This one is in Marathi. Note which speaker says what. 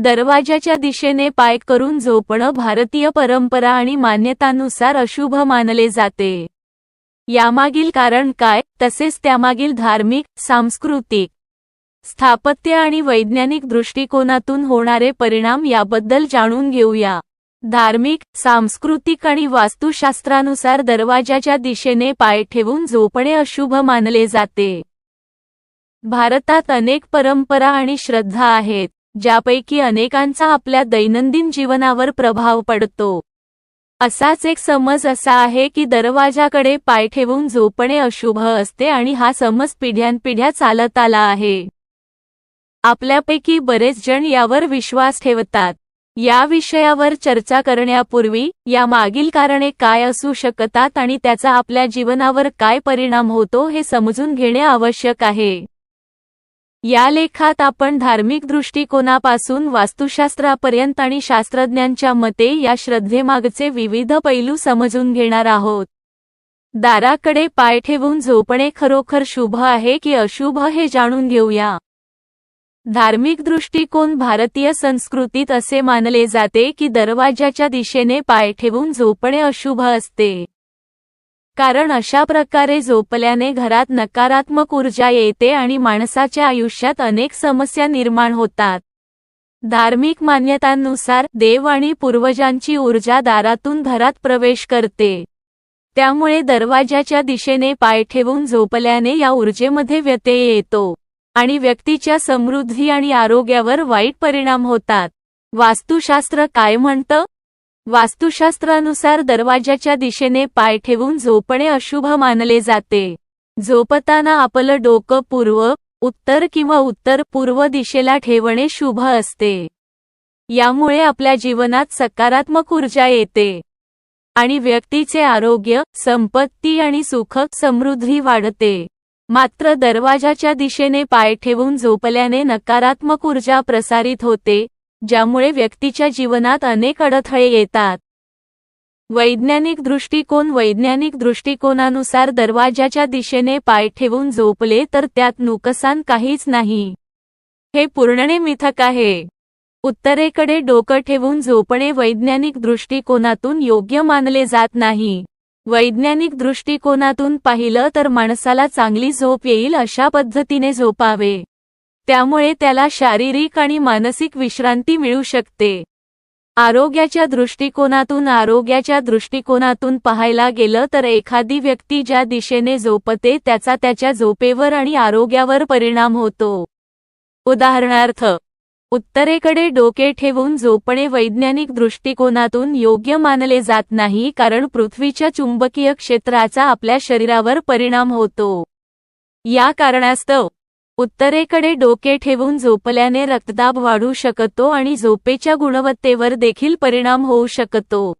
Speaker 1: दरवाजाच्या दिशेने पाय करून झोपणं भारतीय परंपरा आणि मान्यतांनुसार अशुभ मानले जाते. यामागील कारण काय? तसेच त्यामागील धार्मिक सांस्कृतिक स्थापत्य आणि वैज्ञानिक दृष्टिकोनातून होणारे परिणाम याबद्दल जाणून घेऊया. धार्मिक सांस्कृतिक आणि वास्तुशास्त्रानुसार दरवाजाच्या दिशेने पाय ठेवून झोपणे अशुभ मानले जाते. भारतात अनेक परंपरा आणि श्रद्धा आहेत. ज्यापैकी अनेकांचा आपल्या दैनंदिन जीवनावर प्रभाव पडतो. असाच एक समज असा आहे की दरवाजाकडे पाय ठेवून झोपणे अशुभ असते आणि हा समज पिढ्यानपिढ्या चालत आला आहे. आपल्यापैकी बरेच जण यावर विश्वास ठेवतात. या विषयावर चर्चा करण्यापूर्वी या मागील कारणे काय असू शकतात आणि त्याचा आपल्या जीवनावर काय परिणाम होतो हे समजून घेणे आवश्यक आहे. या लेखात आपण धार्मिक दृष्टिकोनापासून वास्तुशास्त्रापर्यंत आणि शास्त्रज्ञांच्या मते या श्रद्धेमागचे विविध पैलू समजून घेणार आहोत. दाराकडे पाय ठेवून झोपणे खरोखर शुभ आहे की अशुभ हे जाणून घेऊया. धार्मिक दृष्टिकोन भारतीय संस्कृतीत असे मानले जाते की दरवाजाच्या दिशेने पाय ठेवून झोपणे अशुभ असते. कारण अशा प्रकारे झोपल्याने घरात नकारात्मक ऊर्जा येते आणि माणसाच्या आयुष्यात अनेक समस्या निर्माण होतात. धार्मिक मान्यतांनुसार देव आणि पूर्वजांची ऊर्जा दारातून घरात प्रवेश करते. त्यामुळे दरवाजाच्या दिशेने पाय ठेवून झोपल्याने या ऊर्जेमध्ये व्यत्यय येतो आणि व्यक्तीच्या समृद्धी आणि आरोग्यावर वाईट परिणाम होतात. वास्तुशास्त्र काय म्हणतं? वास्तुशास्त्रानुसार दरवाजाच्या दिशेने पाय ठेवून झोपणे अशुभ मानले जाते. झोपताना आपलं डोकं पूर्व उत्तर किंवा उत्तर पूर्व दिशेला ठेवणे शुभ असते. यामुळे आपल्या जीवनात सकारात्मक ऊर्जा येते. आणि व्यक्तीचे आरोग्य संपत्ती आणि सुख समृद्धी वाढते. मात्र दरवाजाच्या दिशेने पाय ठेवून झोपल्याने नकारात्मक ऊर्जा प्रसारित होते ज्यामुळे व्यक्तीच्या जीवनात अनेक अडथळे येतात. वैज्ञानिक दृष्टिकोन वैज्ञानिक दृष्टिकोनानुसार दरवाजाच्या दिशेने पाय ठेवून झोपले तर त्यात नुकसान काहीच नाही. हे पूर्णने मिथक आहे. उत्तरेकडे डोकं ठेवून झोपणे वैज्ञानिक दृष्टिकोनातून योग्य मानले जात नाही. वैज्ञानिक दृष्टिकोनातून पाहिलं तर माणसाला चांगली झोप येईल अशा पद्धतीने झोपावे. त्यामुळे त्याला शारीरिक आणि मानसिक विश्रांती मिळू शकते. आरोग्याच्या दृष्टिकोनातून आरोग्याच्या दृष्टिकोनातून पाहायला गेलं तर एखादी व्यक्ती ज्या दिशेने झोपते त्याचा त्याच्या झोपेवर आणि आरोग्यावर परिणाम होतो. उदाहरणार्थ उत्तरेकडे डोके ठेवून झोपणे वैज्ञानिक दृष्टिकोनातून योग्य मानले जात नाही कारण पृथ्वीच्या चुंबकीय क्षेत्राचा आपल्या शरीरावर परिणाम होतो. या कारणास्तव उत्तरेकडे डोके ठेवून झोपल्याने रक्तदाब वाढू शकतो आणि झोपेच्या गुणवत्तेवर देखील परिणाम होऊ शकतो.